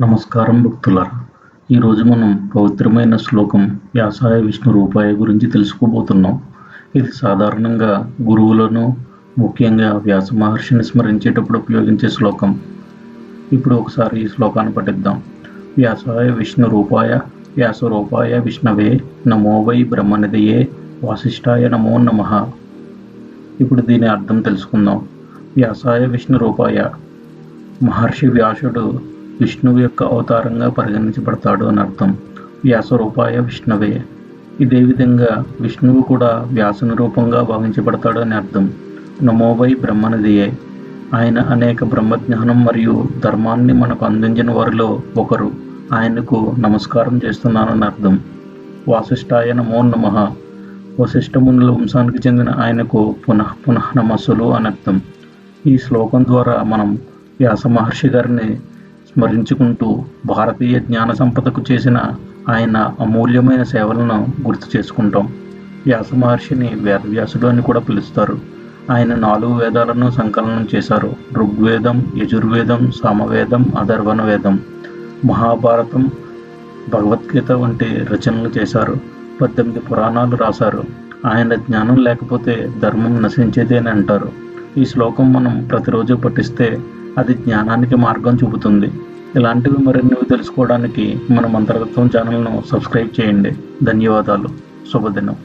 నమస్కారం భక్తులారా. ఈరోజు మనం పవిత్రమైన శ్లోకం వ్యాసాయ విష్ణు రూపాయ గురించి తెలుసుకోబోతున్నాం. ఇది సాధారణంగా గురువులను ముఖ్యంగా వ్యాస మహర్షిని స్మరించేటప్పుడు ఉపయోగించే శ్లోకం. ఇప్పుడు ఒకసారి ఈ శ్లోకాన్ని పఠిద్దాం. వ్యాసాయ విష్ణు రూపాయ వ్యాస రూపాయ విష్ణవే నమో వై బ్రహ్మనిదయే వాసిష్ఠాయ నమో నమ. ఇప్పుడు దీని అర్థం తెలుసుకుందాం. వ్యాసాయ విష్ణు రూపాయ మహర్షి వ్యాసుడు విష్ణువు యొక్క అవతారంగా పరిగణించబడతాడు అని అర్థం. వ్యాస రూపాయ విష్ణవే. ఇదే విధంగా విష్ణువు కూడా వ్యాసుని రూపంగా భావించబడతాడు అని అర్థం. నమోవై బ్రహ్మనిధియే ఆయన అనేక బ్రహ్మజ్ఞానం మరియు ధర్మాన్ని మనకు అందించిన వారిలో ఒకరు. ఆయనకు నమస్కారం చేస్తున్నానని అర్థం. వాసిష్ఠాయ నమో నమ. వశిష్ఠమునుల వంశానికి చెందిన ఆయనకు పునః పునః నమస్సులు అని అర్థం. ఈ శ్లోకం ద్వారా మనం వ్యాస మహర్షి గారిని స్మరించుకుంటూ భారతీయ జ్ఞాన సంపదకు చేసిన ఆయన అమూల్యమైన సేవలను గుర్తు చేసుకుంటాం. వ్యాస మహర్షిని వేదవ్యాసుడు అని కూడా పిలుస్తారు. ఆయన నాలుగు వేదాలను సంకలనం చేశారు. ఋగ్వేదం యజుర్వేదం సామవేదం అధర్వణ వేదం మహాభారతం భగవద్గీత వంటి రచనలు చేశారు. పద్దెనిమిది పురాణాలు రాశారు. ఆయన జ్ఞానం లేకపోతే ధర్మం నశించేది అని అంటారు ఈ శ్లోకం మనం ప్రతిరోజు పఠిస్తే అది జ్ఞానానికి మార్గం చూపుతుంది. ఇలాంటివి మరిన్ని తెలుసుకోవడానికి మన మంత్రతత్వం ఛానల్ను సబ్స్క్రైబ్ చేయండి. ధన్యవాదాలు. శుభదినం.